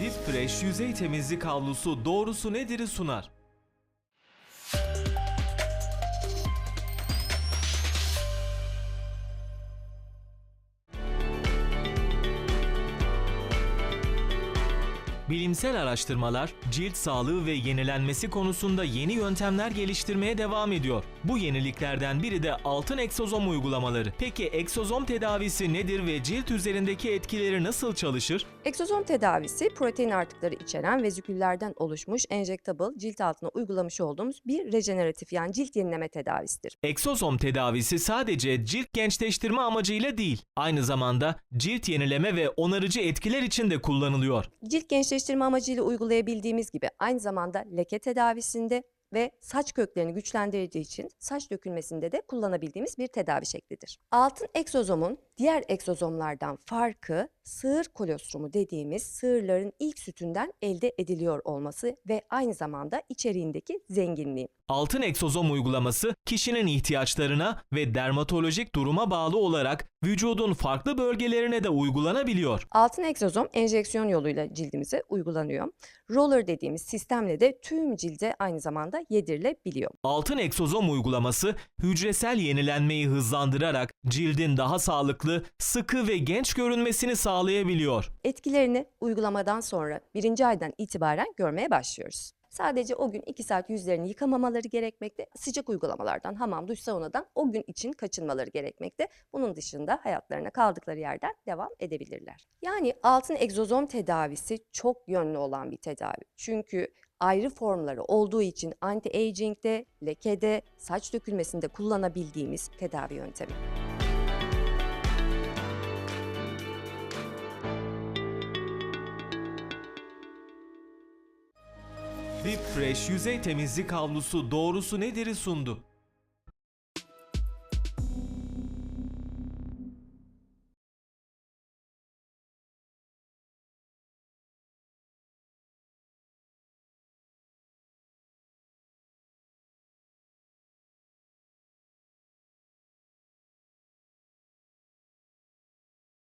Deep Fresh yüzey temizlik havlusu doğrusu nedir'i sunar. Bilimsel araştırmalar cilt sağlığı ve yenilenmesi konusunda yeni yöntemler geliştirmeye devam ediyor. Bu yeniliklerden biri de altın egzozom uygulamaları. Peki egzozom tedavisi nedir ve cilt üzerindeki etkileri nasıl çalışır? Egzozom tedavisi protein artıkları içeren veziküllerden oluşmuş enjektable cilt altına uygulamış olduğumuz bir rejeneratif yani cilt yenileme tedavisidir. Egzozom tedavisi sadece cilt gençleştirme amacıyla değil, aynı zamanda cilt yenileme ve onarıcı etkiler için de kullanılıyor. Cilt gençleştirme amacıyla uygulayabildiğimiz gibi aynı zamanda leke tedavisinde ve saç köklerini güçlendirici için saç dökülmesinde de kullanabildiğimiz bir tedavi şeklidir. Altın egzozomun diğer egzozomlardan farkı sığır kolostromu dediğimiz sığırların ilk sütünden elde ediliyor olması ve aynı zamanda içeriğindeki zenginliği. Altın egzozom uygulaması kişinin ihtiyaçlarına ve dermatolojik duruma bağlı olarak vücudun farklı bölgelerine de uygulanabiliyor. Altın egzozom enjeksiyon yoluyla cildimize uygulanıyor. Roller dediğimiz sistemle de tüm cilde aynı zamanda yedirilebiliyor. Altın egzozom uygulaması hücresel yenilenmeyi hızlandırarak cildin daha sağlıklı, sıkı ve genç görünmesini sağlayabiliyor. Etkilerini uygulamadan sonra birinci aydan itibaren görmeye başlıyoruz. Sadece o gün 2 saat yüzlerini yıkamamaları gerekmekte. Sıcak uygulamalardan, hamam, duş, saunadan o gün için kaçınmaları gerekmekte. Bunun dışında hayatlarına kaldıkları yerden devam edebilirler. Yani altın egzozom tedavisi çok yönlü olan bir tedavi. Çünkü ayrı formları olduğu için anti-aging'de, lekede, saç dökülmesinde kullanabildiğimiz tedavi yöntemi. Deep Fresh yüzey temizlik havlusu doğrusu nedir'i sundu.